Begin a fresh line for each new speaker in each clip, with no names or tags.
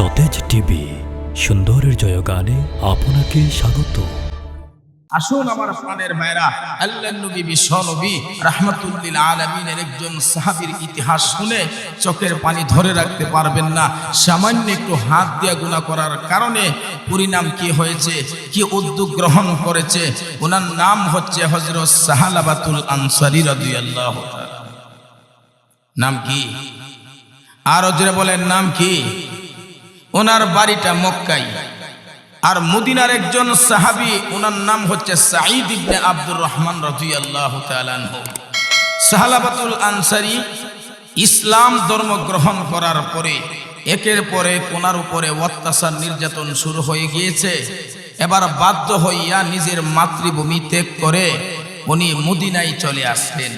সতেজ টিভি, সুন্দরের জয়গানে আপনাকে স্বাগত।
আসুন আমার প্রাণের ভাইরা আল্লাহ নবী বিশ্ব নবী আলমিনের একজন সাহাবীর ইতিহাস শুনে চোখের পানি ধরে রাখতে পারবেন না। সামান্য একটু হাত দিয়ে গুণা করার কারণে পরিণাম কি হয়েছে, কি উদ্যোগ গ্রহণ করেছে, ওনার নাম হচ্ছে হজরত সাহালাবাতুল আনসারি রাদিয়াল্লাহু তাআলা। নাম কি? আর জোরে বলেন, নাম কি? ওনার বাড়িটা মক্কাই আর মদিনার একজন সাহাবী, ওনার নাম হচ্ছে সাঈদ ইবনে আব্দুর রহমান তাআলা আনহু। সাহালাবাতুল আনসারী, ইসলাম ধর্ম গ্রহণ করার পরে, একের পরে কোনার উপরে অত্যাচার নির্যাতন শুরু হয়ে গিয়েছে। এবার বাধ্য হইয়া নিজের মাতৃভূমি ত্যাগ করে উনি মদিনায় চলে আসলেন।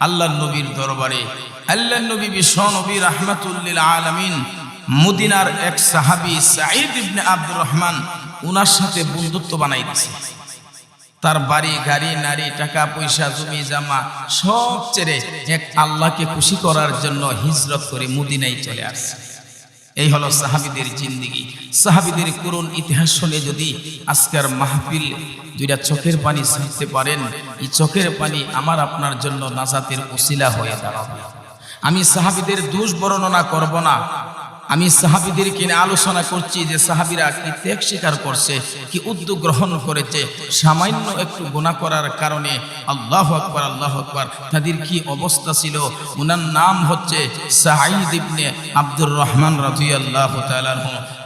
আল্লাহ নবীর দরবারে। আল্লাহ নবী বিশ্ব নবী রাহমাতুল্লিল আলামিন মদিনার এক সাহাবী সাঈদ ইবনে আব্দুর রহমান উনার সাথে বন্ধুত্ব বানাই দিছে। তার বাড়ি, গাড়ি, নারী, টাকা, পয়সা, জমি, জামা সব ছেড়ে এক আল্লাহকে খুশি করার জন্য হিজরত করে মদিনায় চলে আসছে। এই হলো সাহাবিদের জিন্দিগি। সাহাবিদের করুণ ইতিহাস শুনে যদি আজকের মাহফিল দুইটা চোখের পানি ছাড়তে পারেন, এই চোখের পানি আমার আপনার জন্য নাজাতের উসিলা হয়ে দাঁড়াবে। আমি সাহাবিদের দোষ বর্ণনা করব না। আমি সাহাবিদের কিনে আলোচনা করছি যে সাহাবিরা কি ত্যাগ স্বীকার করছে, কি উদ্যোগ গ্রহণ করেছে, সামান্য একটু গুণা করার কারণে আল্লাহ আকবর আল্লাহ আকবর, তাদের কি অবস্থা ছিল? ওনার নাম হচ্ছে সাহাইদ ইবনে আব্দুর রহমান রাজি আল্লাহ তালাহ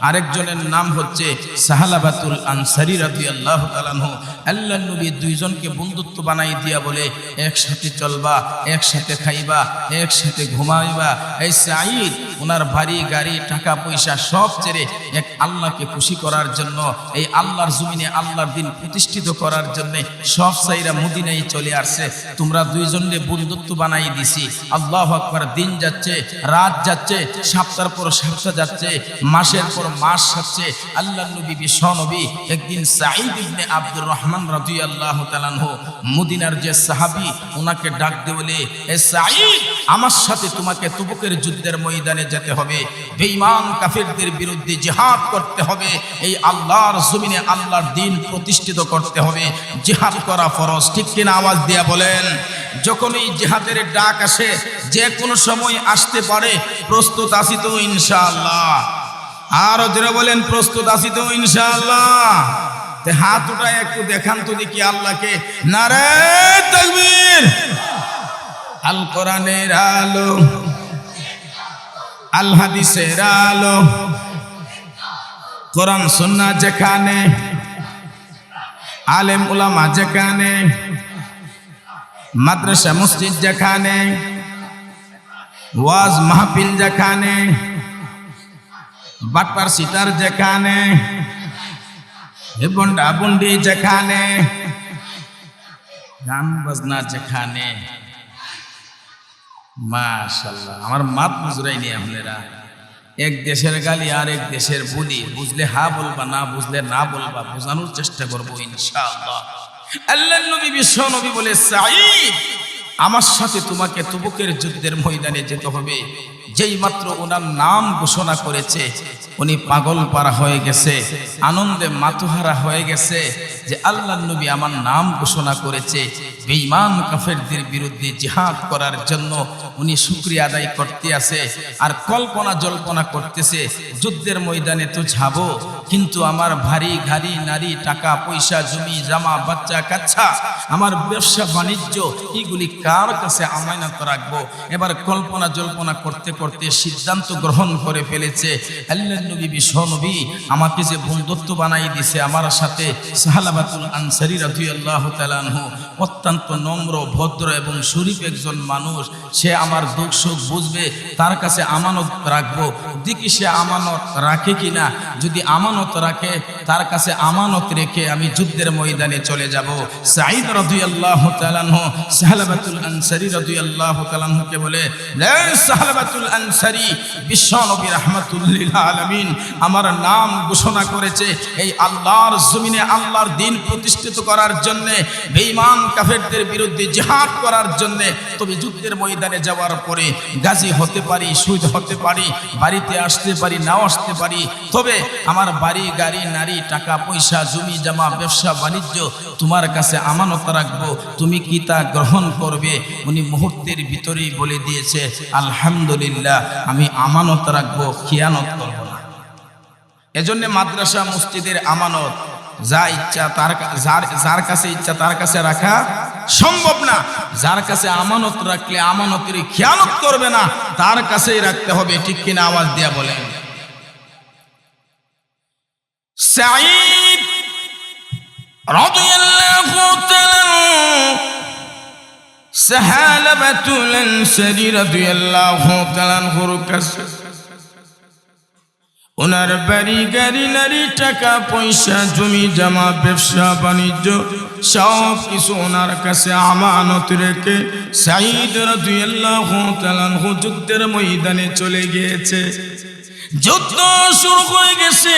আরেকজনের নাম হচ্ছে সাহালাবাতুল আনসারি রাজি আল্লাহ তালাহ আল্লাহ নবী দুইজনকে বন্ধুত্ব বানাই দিয়া বলে, একসাথে চলবা, একসাথে খাইবা, একসাথে ঘুমাইবা। এই সাঈদ ওনার ভারী গাড়ি টাকা পয়সা সব ছেড়ে এক আল্লাহকে খুশি করার জন্য, এই আল্লাহর জমিনে আল্লাহর দিন প্রতিষ্ঠিত করার জন্য সব সাইরা মদিনায় চলে আসছে। তোমরা দুইজনে বন্ধুত্ব বানাই দিছি। আল্লাহ আকবার, দিন যাচ্ছে, রাত যাচ্ছে সপ্তাহ পর সপ্তাহ যাচ্ছে, মাসের পর মাস যাচ্ছে। আল্লাহ নবী বিশ্ব নবী একদিন সাঈদ ইবনে আব্দুর রহমান রাদিয়াল্লাহু তাআলাহু মদিনার যে সাহাবী ওনাকে ডাক দিয়ে বলে, এ সাঈদ, আমার সাথে তোমাকে তুবুকের যুদ্ধের ময়দানে যেতে হবে। বেঈমান কাফেরদের বিরুদ্ধে জিহাদ করতে হবে। এই আল্লাহর জমিনে আল্লাহর দিন প্রতিষ্ঠিত করতে হবে। জিহাদ করা ফরজ। ঠিক কিনা আওয়াজ দিয়া বলেন যখন এই জিহাদের ডাক আসে যে কোনো সময় আসতে পারে, প্রস্তুত আছি তো ইনশাআল্লাহ। আরও যারা বলেন, প্রস্তুত আছি তো ইনশাআল্লাহ। হাত উঠায় একটু দেখান তো দেখি আল্লাহকে। নারে তকবীর। আল কোরআনের আলো। আল হাদিসের আলো। কোরআন, সুন্নাহ যেখানে, আলেম উলামা যেখানে, মাদ্রাসা, মসজিদ যেখানে, ওয়াজ মাহফিল যেখানে, বাটপার সিটার যেখানে বন্ডা বন্ডি যেখানে, গান বাজনা যেখানে। মাশাল্লাহ আমার মাত বুঝরাইনি আপনারা। এক দেশের গালি আর এক দেশের বলি, বুঝলে হা বলবা, না বুঝলে না বলবা, বোঝানোর চেষ্টা করব ইনশাআল্লাহ। আল্লাহ নবী, বিশ্ব নবী বলে সাঈদ। আমার সাথে তোমাকে তুবুকের যুদ্ধের ময়দানে যেতে হবে। যেই মাত্র ওনার নাম ঘোষণা করেছে, উনি পাগল পারা হয়ে গেছে, আনন্দে মাতুহারা হয়ে গেছে যে আল্লাহ নবী আমার নাম ঘোষণা করেছে। বেঈমান কাফেরদের বিরুদ্ধে জিহাদ করার জন্য উনি শুক্রিয়া আদায় করতে আছে আর কল্পনা জল্পনা করতেছে, যুদ্ধের ময়দানে তো যাব, কিন্তু আমার ভারী গাড়ি নারী, টাকা, পয়সা, জমি, জামা, বাচ্চা কাচ্চা আমার ব্যবসা, বাণিজ্য, এগুলি কার কাছে আমানত রাখব? এবার কল্পনা জল্পনা করতে করতে সিদ্ধান্ত গ্রহণ করে ফেলেছে। আল্লাহ নবী বিশ্ব নবী আমাকে যে বন্ধুত্ব বানাই দিছে আমার সাথে সাহালাবাতুল আনসারি রাদিয়াল্লাহু তাআলা আনহু, অত্যন্ত নম্র, ভদ্র এবং শরীফ একজন মানুষ, সে আমার দুঃখ সুখ বুঝবে, তার কাছে আমানত রাখব। দেখি সে আমানত রাখে কিনা? যদি আমানত রাখে, তার কাছে আমানত রেখে আমি যুদ্ধের ময়দানে চলে যাব। সাঈদ রাদিয়াল্লাহু তাআলা আনহু, সাহালাবাতুল আনসারি আমার নাম ঘোষণা করেছে এই আল্লাহর জমিনে আল্লাহর দিন প্রতিষ্ঠিত করার জন্য, বেঈমান কাফেরদের বিরুদ্ধে জিহাদ করার জন্য তবে যুদ্ধের ময়দানে যাওয়ার পরে গাজী হতে পারি, শহীদ হতে পারি, বাড়িতে আসতে পারি, নাও আসতে পারি, তবে আমার বাড়ি, গাড়ি, নারী, টাকা, পয়সা, জমি, জমা, ব্যবসা, বাণিজ্য তোমার কাছে আমানত রাখব। তুমি কি তা গ্রহণ করবে? উনি মুহূর্তের ভিতরেই বলে দিয়েছে, আলহামদুলিল্লাহ, আমি আমানত রাখব, খিয়ানত করব না। এজন্য মাদ্রাসা, মসজিদের আমানত, যা ইচ্ছা তার যার যার কাছে ইচ্ছা তার কাছে রাখা সম্ভব না। যার কাছে আমানত রাখলে আমানতের খেয়ালত করবে না, তার কাছেই রাখতে হবে, ঠিক কিনা আওয়াজ দিয়া বলেন। সাঈদ রাদিয়াল্লাহু তাআলা সাহালাবাতুল আনসারী রাদিয়াল্লাহু তাআলা আনহুর কাছে, ওনার বাড়ি, গাড়ি, নারী, টাকা, পয়সা, জমি, জমা, ব্যবসা, বাণিজ্য, সব কিছু ওনার কাছে আমানত রেখে সাইদ রাদিয়াল্লাহু তাআলা আনহু যুদ্ধের ময়দানে চলে গিয়েছে। যুদ্ধ শুরু হয়ে গেছে।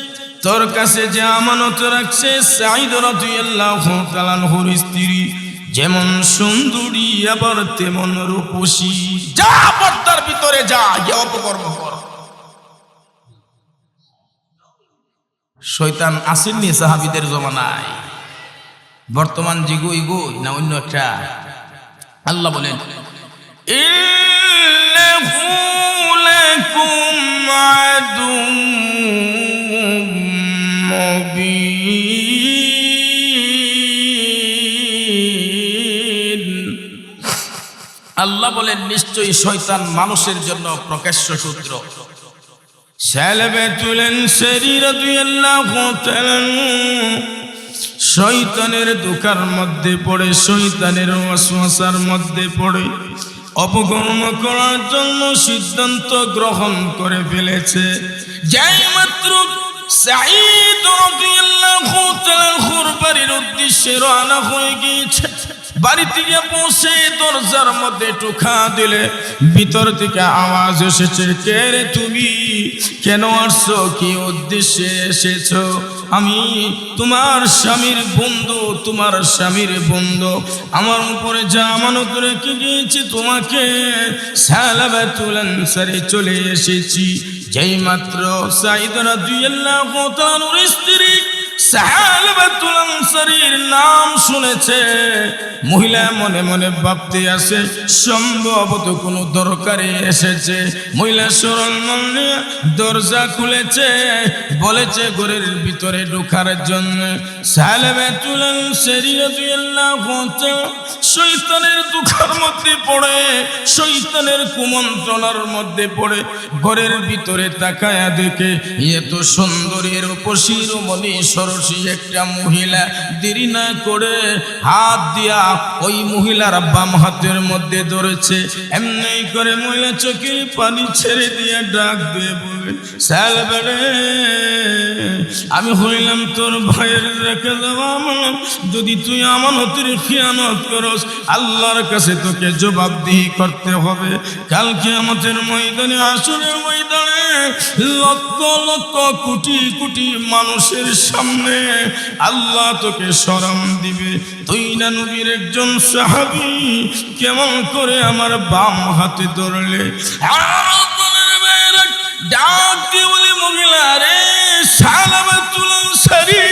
তোর কাছে যে আমানত রাখছে সাইদ স্ত্রী, যেমন সুন্দরী, আবার তেমন রূপসী। যা পর্দার ভিতরে যা গিয়ে অপকর্ম কর। শয়তান আসেননি সাহাবিদের জমানায়। বর্তমান যে জিগু ইগু না অন্য একটা? আল্লাহ বলেন, ইন্নাহু লাকুম আদুউম বলেন, নিশ্চয়ই শয়তান মানুষের জন্য প্রকাশ্য সূত্র শয়তানের দুকার মধ্যে পড়ে, শয়তানের ওয়াসওয়াসার মধ্যে পড়ে। অপকর্ম করার জন্য সিদ্ধান্ত গ্রহণ করে ফেলেছে। যাই মাত্র সাঈদ রাদিয়াল্লাহু তাআলা বাড়ির উদ্দেশ্যে রওনা হয়ে গিয়েছে। বাড়ি থেকে পৌঁছে দরজার মধ্যে দিলে ভিতর থেকে আওয়াজ এসেছে, কে কেন আসছো? কি উদ্দেশ্যে এসেছ? আমি তোমার স্বামীর বন্ধু, তোমার স্বামীর বন্ধু। আমার উপরে যা আমানত রেখে গিয়েছি, তোমাকে চলে এসেছি। যেই মাত্র সাইদ দুই আল্লাহ স্ত্রী সাহাবাতুল আনসারীর নাম শুনেছে। মহিলা মনে মনে ভাবতে আসে, সম্ভবত কোনো দরকারে এসেছে। মহিলা মনে দরজা খুলেছে, বলেছে ঘরের ভিতরে ঢোকার জন্য। শয়তানের দুঃখের মধ্যে পড়ে, শয়তানের কুমন্ত্রণার মধ্যে পড়ে। ঘরের ভিতরে তাকায়া দেখে এত সুন্দরীর উপশিরোমণি সরসী একটা মহিলা দেরি না করে হাত দিয়া ওই মহিলার বাম হাতের মধ্যে ধরেছে। এমনি করে মহিলা চোখের পানি ছেড়ে দিয়ে ডাক দিয়ে বলে সালবেড়ে আমি হইলাম তোর ভাইয়ের রেখে দেওয়া যদি তুই আমানতের খেয়ানত করস, আল্লাহর কাছে তোকে জবাবদিহি করতে হবে। কালকে আমাদের ময়দানে আসরের ময়দানে লক্ষ লক্ষ কোটি কোটি মানুষের সামনে আল্লাহ তোকে সরম দিবে। তুই না নবীর একজন সাহাবি, কেমন করে আমার বাম হাতে ধরলে? মহিলা রে আনসারী,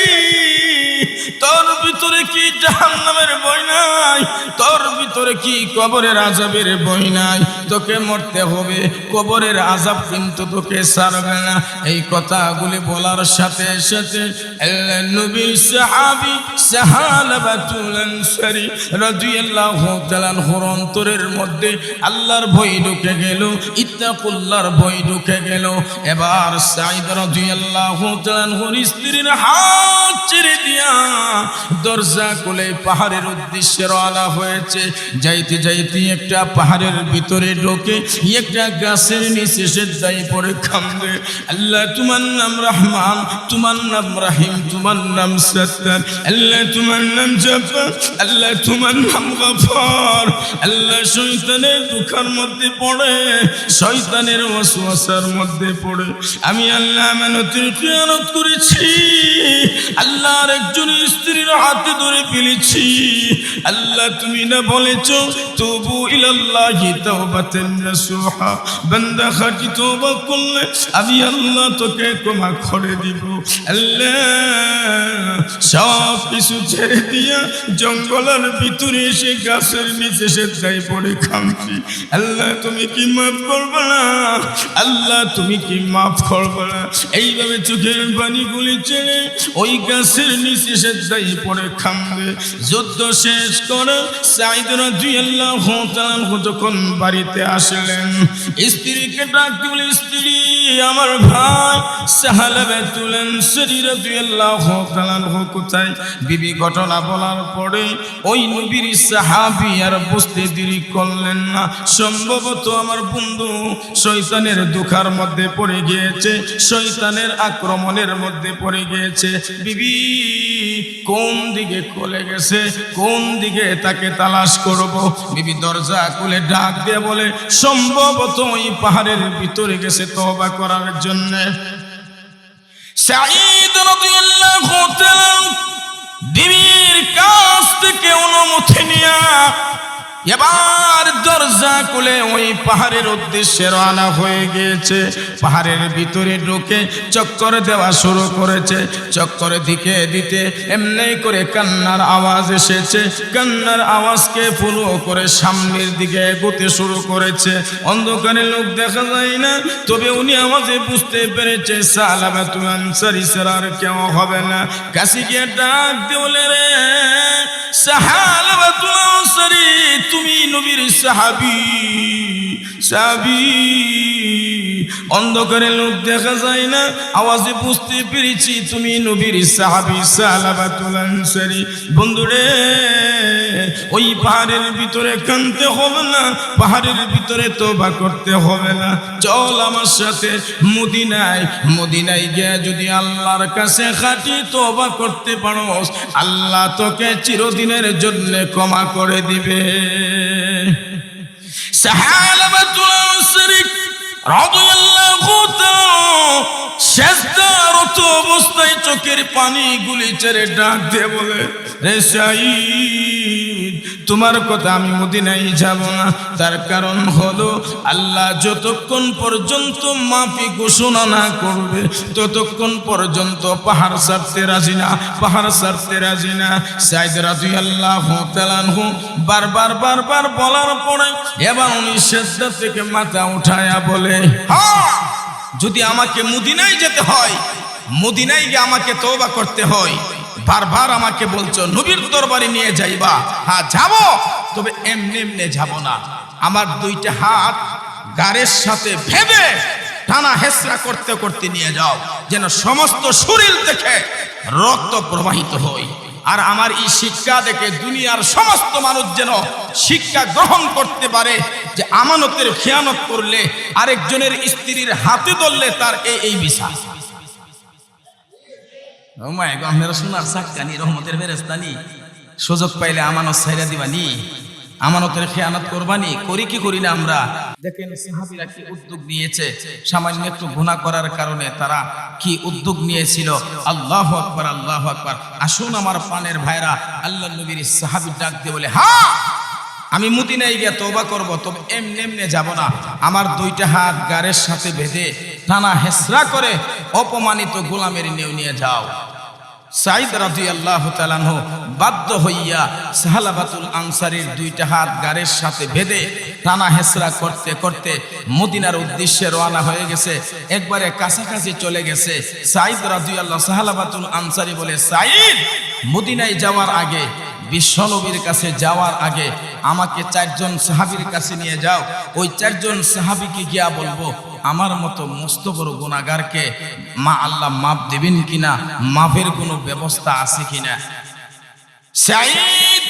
তোর ভিতরে জাহান্নামের বই নাই। তোর ভিতরে কি কবরের আজাবের বই নাই? তোকে মরতে হবে। কবরের আজাব কিন্তু তোকে সারবে না। এই কথাগুলি বলার সাথে সাথে নবীর সাহাবী সাহালাবাতুল আনসারী রাদিয়াল্লাহু তাআলা অন্তরের মধ্যে আল্লাহর ভয় ঢুকে গেল, ইত্তাকুল্লাহর ভয় ঢুকে গেল। এবার সাইদ রাদিয়াল্লাহু তাআলার স্ত্রীর হাত ছেড়ে দিয়া দরজা খুলে পাহাড়ের উদ্দেশ্যে রওনা হয়েছে। যাইতে যাইতে একটা পাহাড়ের ভিতরে ঢোকে, একটা গাছের নিচে সেদ্দাই পড়ে খামবে আল্লাহ, তোমার নাম রহমান, তোমার নাম রাহিম, তোমার নাম সত্তার। আল্লাহ, তোমার নাম জব্বার, আল্লাহ, তোমার নাম গফর। আল্লাহ, শয়তানের দুঃখের মধ্যে পড়ে, শয়তানের ওয়াসওয়াসার মধ্যে পড়ে। আমি আল্লাহ মানতের খেয়ানত করেছি। আল্লাহর একজন স্ত্রীর হাতে ধরে ফেলেছি। আল্লাহ তুমি না বলেছ, তবু ইলাল্লাহি তাওবাতান নাসুহা। বান্দা তওবা করলে আমি আল্লাহ তোকে ক্ষমা করে দিব। আল্লাহ, সব কিছু ছেড়ে দিয়া জঙ্গলের ভিতরে এসে গাছের নিচে সে যাই পড়ে খামছি আল্লাহ, তুমি কি মাফ করবে না? আল্লাহ, তুমি কি মাফ করবে না? এইভাবে চোখের পানিগুলি ছেড়ে ওই গাছের নিচে সে যাই পড়ে খামবে যুদ্ধ শেষ করে সাইদরা যখন বাড়িতে আসলেন স্ত্রীকে ডাক বলে, স্ত্রী, আমার ভাই সাহালাবে তুলেন শরীর আল্লাহ কোথায়? বিবি ঘটনা বলার পরে ওই নবীর সাহাবি আর বুঝতে দেরি করলেন না। সম্ভবত আমার বন্ধু শয়তানের দুঃখার মধ্যে পড়ে গিয়েছে, শয়তানের আক্রমণের মধ্যে পড়ে গিয়েছে। বিবি, কোন দিকে খুলে গেছে, কোন দিকে তাকে তালাশ করব? বিবি দরজা খুলে ডাক দিয়ে বলে, সম্ভবত ওই পাহাড়ের ভিতরে গেছে তবা করার জন্য। সাঈদ রাদিয়াল্লাহু তাআলা এবার দরজা খুলে ওই পাহাড়ের উদ্দেশ্যে রওনা হয়ে গিয়েছে। পাহাড়ের ভিতরে ঢুকে চক্কর দেওয়া শুরু করেছে। চক্কর দিকে দিতে এমনি করে কান্নার আওয়াজ এসেছে। কান্নার আওয়াজকে ফুলো করে সামনের দিকে এগোতে শুরু করেছে। অন্ধকারে লোক দেখা যায় না, তবে উনি আওয়াজে বুঝতে পেরেছে তুমি আনসারি ছাড়া কেউ হবে না। কাছে গিয়ে ডাক দেওলে রে। তুমি নবীর সাহাবি সাহাবি। অন্ধকারে লোক দেখা যায় না, আওয়াজে বুঝতে পেরেছি তুমি নবীর সাহাবি সাহাবাতুল আনসারি। বন্ধুরে ওই পাহাড়ের ভিতরে কানতে হবে না, পাহাড়ের ভিতরে তোবা করতে হবে না। চল আমার সাথে মদিনায় মদিনায় গিয়ে যদি আল্লাহর কাছে খাটি তোবা করতে পারো আল্লাহ তোকে চিরদিনের জন্য ক্ষমা করে দিবে। অবস্থায় চোখের পানি গুলি ছেড়ে ডাক দিয়ে বলে, রে সাঈদ তোমার কথা আমি মদিনায় যাব না। তার কারণ হলো, আল্লাহ যতক্ষণ পর্যন্ত মাফি ঘোষণা না করবে, ততক্ষণ পর্যন্ত পাহাড় সারতে রাজি না, পাহাড় সারতে রাজি না। সাইদ রাজি আল্লাহ তালানহু বারবার বারবার বলার পরে এবার উনি সেজদা থেকে মাথা উঠায়া বলে যদি আমাকে মদিনায় যেতে হয়, মদিনায় গিয়ে আমাকে তওবা করতে হয় বারবার আমাকে বলছো, নবীর দরবারে নিয়ে যাইবা। হ্যাঁ যাব, তবে এমনি এমনি যাব না। আমার দুইটা হাত গাড়ের সাথে ভেবে টানা হেসরা করতে করতে নিয়ে যাও, যেন সমস্ত শরীর থেকে রক্ত প্রবাহিত হয়। আর আমার এই শিক্ষা দেখে দুনিয়ার সমস্ত মানুষ যেন শিক্ষা গ্রহণ করতে পারে, যে আমানতের খেয়ানত করলে আরেকজনের স্ত্রীর হাতে ধরলে তার এই এই রহমতের সুযোগ পাইলে আমানত দিবানি, আমানতের করবানি, করি কি আমরা? উদ্যোগ নিয়েছে, সামান্য একটু করার কারণে তারা কি উদ্যোগ নিয়েছিল? আল্লাহু আকবার আল্লাহু আকবার। আসুন আমার পানের ভাইরা আল্লাহ নবীর সাহাবী ডাক দিয়ে বলে হ্যাঁ আমি মদিনায় গিয়ে তওবা করব, তবে এমনি এমনি যাব না। আমার দুইটা হাত গাড়ের সাথে বেঁধে টানা হেসরা করে অপমানিত গোলামের নিয়ে নিয়ে যাও। সাইদ রাজি আল্লাহ তালানহ বাধ্য হইয়া সাহালাবাতুল আনসারির দুইটা হাত গাড়ির সাথে বেঁধে টানা হেসরা করতে করতে মদিনার উদ্দেশ্যে রওনা হয়ে গেছে। একবারে কাছাকাছি চলে গেছে। সাইদ রাজি আল্লাহ সাহালাবাতুল আনসারি বলে সাইদ মদিনায় যাওয়ার আগে বিশ্বনবীর কাছে যাওয়ার আগে আমাকে চারজন সাহাবির কাছে নিয়ে যাও। ওই চারজন সাহাবিকে গিয়া বলব, আমার মতো মস্ত বড় গুণাগারকে মা আল্লাহ মাপ দেবেন কিনা? মাপের কোনো ব্যবস্থা আছে কিনা? সাইদ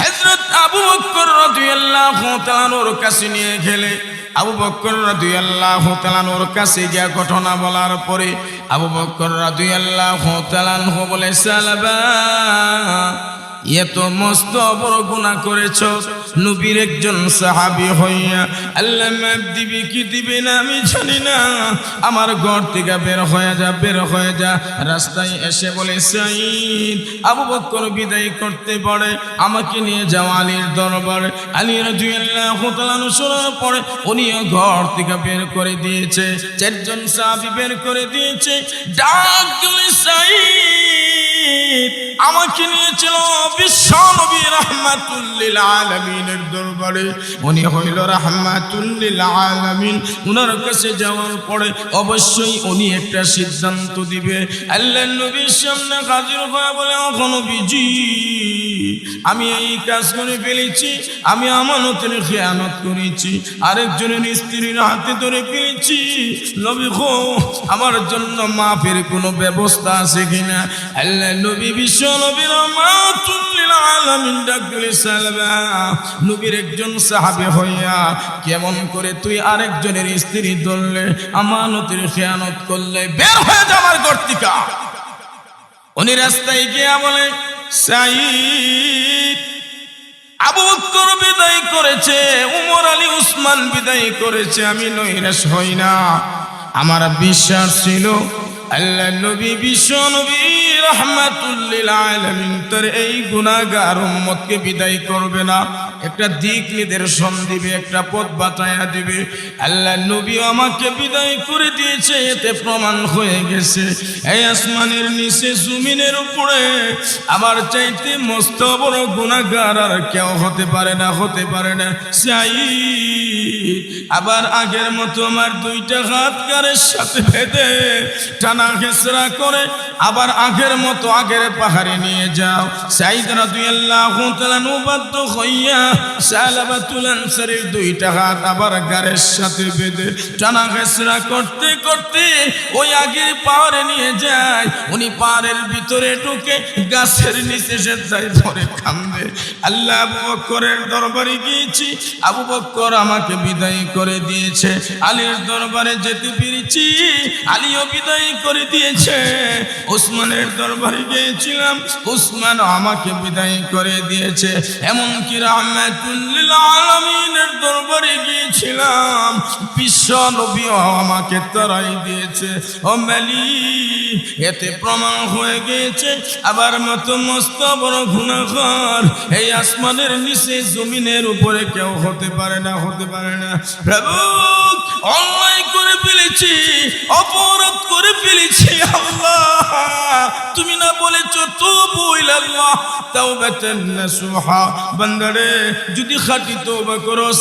হযরত আবু বকর রাদিয়াল্লাহু তাআলার কাছে নিয়ে গেলে, আবু বকর রাদিয়াল্লাহু তাআলার কাছে গিয়া ঘটনা বলার পরে আবু বকর রাদিয়াল্লাহু তাআলা বলে, সালাবা এত মস্ত বড় গুণা করেছ। নবীর একজন সাহাবি হইয়া, আল্লাহ মাফ দিবে, কি দিবি না আমি জানি না। আমার ঘর থেকে বের হয়ে যা, বের হয়ে যা। রাস্তায় এসে বলে সাইদ আবু বকর বিদায় করতে পারে, আমাকে নিয়ে যাও আলীর দরবারে। আলী রাদিয়াল্লাহু তাআলা শোনার পরে উনিও ঘর থেকে বের করে দিয়েছে। চারজন সাহাবী বের করে দিয়েছে। ডাক দিলে সাইদ আমাকে নিয়েছিল বিশ্ব নবী উনি হইল কাছে যাওয়ার পরে অবশ্যই উনি একটা সিদ্ধান্ত দিবে। বলে বিজি। আমি এই কাজ করে ফেলেছি, আমি আমানতের খেয়ানত করেছি, আরেকজনের স্ত্রীর হাতে ধরে ফেলেছি। নবী গো, আমার জন্য মাফের কোনো ব্যবস্থা আছে কিনা? আল্লাহ নবী বিশ্ব নবীর মাতুল্লিল কেমন করে তুই আরেকজনের স্ত্রী ধরলে খেয়ানত করলে বের হয়ে যাওয়ার উনি রাস্তায় গিয়া বলে আবু করেছে, উমর আলী উসমান বিদায় করেছে, আমি হই না। আমার বিশ্বাস ছিল আল্লাহ নবী বিশ্ব নবী রহমাতুল্লিল আলমিন তোর এই গুণাগার উম্মতকে বিদায় করবে না। একটা দিক নির্দেশন দিবে, একটা পথ বাতায়া দিবে। আল্লাহ নবী আমাকে বিদায় করে দিয়েছে, এতে প্রমাণ হয়ে গেছে। এই আসমানের নিচে, জমিনের উপরে। আমার চাইতে মস্ত বড় গুণাগার আর কেউ হতে পারে না, হতে পারে না। চাই আবার আগের মতো আমার দুইটা হাত গারের সাথে বেঁধে টানা ঘেসরা করে, আবার আগের মতো আগের পাহাড়ে নিয়ে যাও। সাইদ রাদিয়াল্লাহু তাআলা বাধ্য হইয়া দুইটা হাত আবার সাথে বেঁধে টানা ঘেসরা করতে করতে ওই আগের পাহাড়ে নিয়ে যায়। উনি পাহাড়ের ভিতরে ঢুকে গাছের নিচে সে ধরে আল্লাহ আবু বক্করের দরবারে গিয়েছি। আবু বক্কর আমাকে বিদায় করে দিয়েছে। আলীর দরবারে যেতে পেরেছি। আলীও বিদায় করে দিয়েছে। ওসমানের দরবারে গিয়েছিলাম। ওসমান আমাকে বিদায় করে দিয়েছে। এমনকি আলমিনের দরবারে গিয়েছিলাম। বিশ্ব আমাকে তারাই দিয়েছে। ও এতে প্রমাণ হয়ে আবার মতো মস্ত বড় গুণাঘর এই আসমানের নিচে জমিনের উপরে কেউ হতে পারে না, হতে পারে না। প্রভু, অন্যায় করে ফেলেছি, অপরাধ করে ফেলেছি, আল্লাহ। তুমি না তবু ইলাল্লাহ, তাওবাতান নাসুহা। বান্দারে, যদি খাঁটি তওবা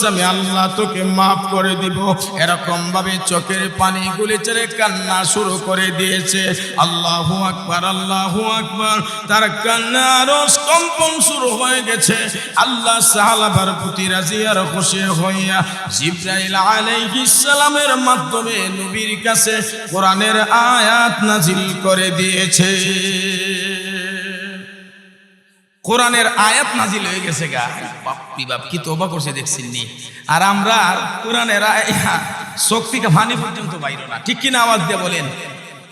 আমি আল্লাহ তোকে মাফ করে দিব। এরকম ভাবে চোখের পানি গুলি ছেড়ে কান্না শুরু করে দিয়েছে। আল্লাহু আকবার আল্লাহু আকবার। তার কান্না কম্পন শুরু হয়ে গেছে। আল্লাহ সাহালাবার প্রতি রাজি খুশি হইয়া আলাইহিস সালামের মাধ্যমে নবীর কাছে কোরআনের আয়াত নাজিল করে দিয়েছে। কোরআনের আয়াত নাজিল হয়ে গেছে গা। বাপি বাপ, কি তোবা করছে দেখছেননি আর আমরা কোরআনের আয়া থেকে ভানি পর্যন্ত বাইর না। ঠিক কিনা আওয়াজ দিয়ে বলেন?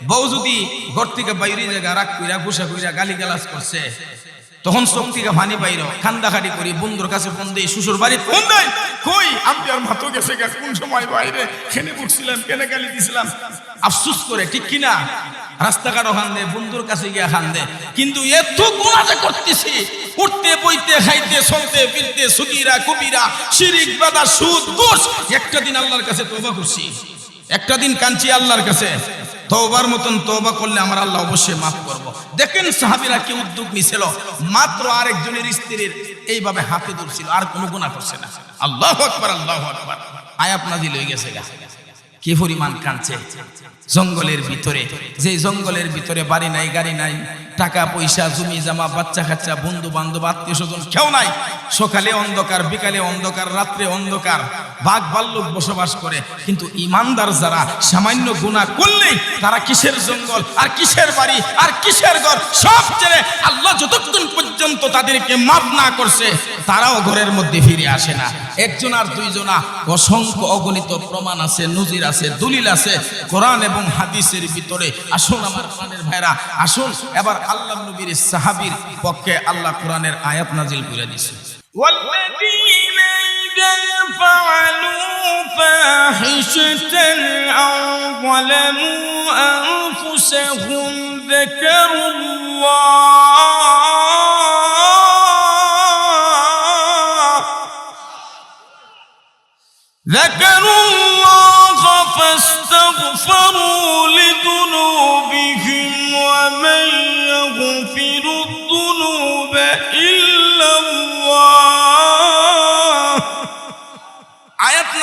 বউ যদি ঘর থেকে বাইরে জায়গা রাগ কইরা ঘুষা কইরা গালি গালাজ করছে তখন শক্তিকে ভানি বাইর খান্দাখাটি করি, বন্ধুর কাছে ফোন দেই, শ্বশুর বাড়ি ফোন দেয়? কই? আমি আর মাথো গেছে কোন সময় বাইরে? খেনে উঠছিলাম কেনে গালি দিছিলাম? আফসুস করে, ঠিক কিনা? রাস্তাঘাট ওখান দে, বন্ধুর কাছে গিয়া খান দে। কিন্তু এত গুণা যে করতেছি, উঠতে, বইতে, খাইতে, চলতে, ফিরতে, সুগিরা, কুবিরা, শিরিক, বাদা, সুদ, ঘুষ, একটা দিন আল্লাহর কাছে তোবা করছি, একটা দিন কাঞ্চি আল্লাহর কাছে। তওবার মতন তোবা করলে আমার আল্লাহ অবশ্যই মাফ করব। দেখেন সাহাবিরা কি উদ্যোগ নিছিল? মাত্র আরেকজনের স্ত্রীর এইভাবে হাতে ধরছিল, আর কোনো গুণা করছে না। আল্লাহ আল্লাহু আকবার। আয়াত গেছে কি পরিমাণ কাঁদছে। জঙ্গলের ভিতরে। যে জঙ্গলের ভিতরে বাড়ি নাই, গাড়ি নাই, টাকা, পয়সা, জমি, জামা, বাচ্চা কাচ্চা, বন্ধু বান্ধব, আত্মীয় স্বজন, কেউ নাই। সকালে অন্ধকার, বিকালে অন্ধকার, রাত্রে অন্ধকার। বাঘ ভাল্লুক বসবাস করে, কিন্তু ইমানদার যারা সামান্য গুণা করলেই তারা কিসের জঙ্গল, আর কিসের বাড়ি, আর কিসের ঘর, সব ছেড়ে আল্লাহ যতক্ষণ পর্যন্ত তাদেরকে মাফ না করছে, তারাও ঘরের মধ্যে ফিরে আসে না। একজন আর দুইজনা অসংখ্য অগণিত প্রমাণ আছে, নজির আছে, দলিল আছে, কোরআন এবং হাদিসের ভিতরে আসুন আমার প্রাণের ভাইরা আসুন এবার আল্লাহ নবীর সাহাবীর পক্ষে আল্লাহ কোরআনের আয়াত নাজিল করে দিছে
والذين إذا فعلوا فاحشة أو ظلموا أنفسهم ذكروا الله ذكروا الله فاستغفروا لذنوبهم ومن يغفر الذنوب إلا الله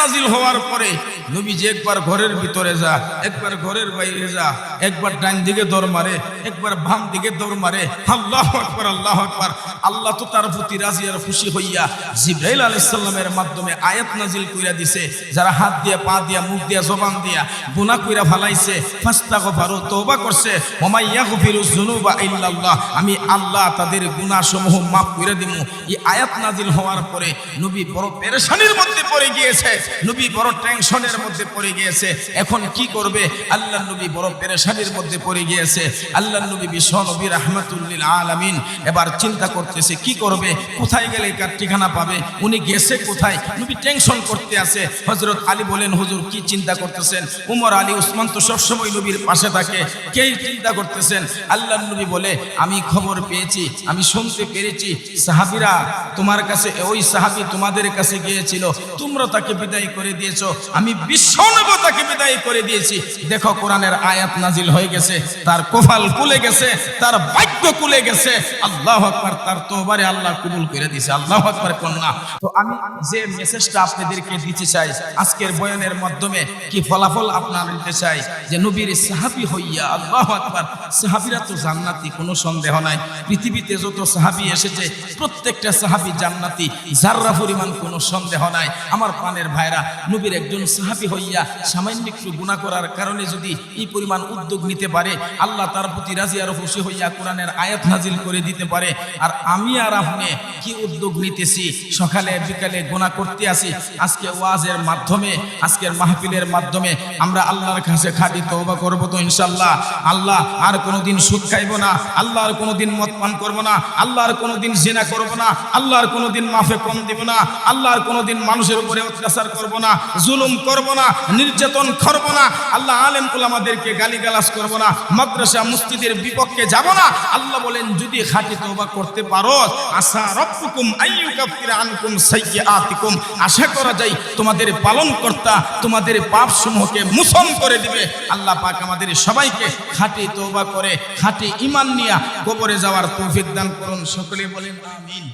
নাজিল হওয়ার পরে নবীজি একবার ঘরের ভিতরে যা, একবার ঘরের বাইরে যা, একবার ডান দিকে দৌড় মারে, একবার বাম দিকে দৌড় মারে, আল্লাহ আকবার আল্লাহ আকবার। আল্লাহ তো তার প্রতি রাজি আর খুশি হইয়া জিব্রাইল আলাইহিস সালামের মাধ্যমে আয়াত নাজিল কইরা দিছে, যারা হাত দিয়া, পা দিয়া, মুখ দিয়া, জবান দিয়া গুনাহ কইরা ফালাইছে, ফাস্তাগফারু, তওবা করছে ওমা ইয়াগফিরু যুনুবা ইল্লাল্লাহ, আমি আল্লাহ তাদের গুনাহ সমূহ মাফ করে দিমু। এই আয়াত নাজিল হওয়ার পরে নবী বড় পেরেশানির মধ্যে পড়ে গিয়েছে। নবী বড় টেনশনের মধ্যে পড়ে গিয়েছে। এখন কি করবে? আল্লাহ নবী বড় পেরেশানির মধ্যে পড়ে গিয়েছে। আল্লাহ নবী বিশ্ব নবী রাহমাতুল্লিল আলামিন এবার চিন্তা করতেছে, কি করবে? কোথায় গেলে কার ঠিকানা পাবে? উনি গেছে কোথায়? নবী টেনশন করতে আছে। হজরত আলী বলেন, হুজুর, কি চিন্তা করতেছেন? উমর আলী, উসমান তো সবসময় নবীর পাশে থাকে। কে চিন্তা করতেছেন? আল্লাহ নবী বলে, আমি খবর পেয়েছি, আমি শুনতে পেরেছি। সাহাবিরা তোমার কাছে, ওই সাহাবি তোমাদের কাছে গিয়েছিল। তোমরা তাকে বিদায় করে দিয়েছ, আমি বিশ্ব নব বিদায় করে দিয়েছি। দেখো কোরআনের আয়াত নাজিল হয়ে গেছে, তার কোফাল কুলে গেছে, তার বাক্য কুলে গেছে। আল্লাহ আকবার, তার তোবারে আল্লাহ কবুল করে দিয়েছে, আল্লাহ আকবার কন্যা। তো আমি যে মেসেজটা আপনাদেরকে দিতে চাই, আজকের বয়ানের মাধ্যমে কি ফলাফল আপনার দিতে চাই? যে নবীর সাহাবি হইয়া, আল্লাহ আকবার, সাহাবিরা তো জান্নাতি, কোনো সন্দেহ নাই। পৃথিবীতে যত সাহাবি এসেছে, প্রত্যেকটা সাহাবি জান্নাতি যাররা পরিমাণ কোনো সন্দেহ নাই। আমার প্রাণের ভাইরা নবীর একজন সাহাবি হইয়া সামান্য একটু গুণা করার কারণে যদি এই পরিমাণ উদ্যোগ নিতে পারে, আল্লাহ তার প্রতি রাজি আর খুশি হইয়া কোরআনের আয়াত নাজিল করে দিতে পারে। আর আমি আর আপনি কি উদ্যোগ নিতেছি, সকালে বিকালে গুণা করতে আসি, আজকে ওয়াজের মাধ্যমে, আজকের মাহফিলের মাধ্যমে আমরা আল্লাহর কাছে খাটি তওবা করব তো ইনশাল্লাহ আল্লাহ আর কোনোদিন সুদ খাইব না, আল্লাহ আর কোনোদিন মদ পান করব না, আল্লাহ আর কোনোদিন জিনা করব না, আল্লাহ আর কোনোদিন মাফে কম দিব না, আল্লাহ আর কোনোদিন মানুষের উপরে অত্যাচার করব না, জুলুম করব না, নির্যাতন করব না, আল্লাহ আলেম আমাদেরকে গালিগালাজ করব না, মাদ্রাসা মসজিদের বিপক্ষে যাব না। আল্লাহ বলেন, যদি খাঁটি তওবা করতে পারো, আশা রব্বুকুম আইয়ুকাফিরা আনকুম আশা করা যায়, তোমাদের পালন কর্তা তোমাদের পাপ সমূহকে মোচন করে দিবে। আল্লাহ পাক আমাদের সবাইকে খাঁটি তওবা করে, খাঁটি ইমান নিয়া কবরে যাওয়ার তৌফিক দান করুন। সকলে বলেন, আমিন।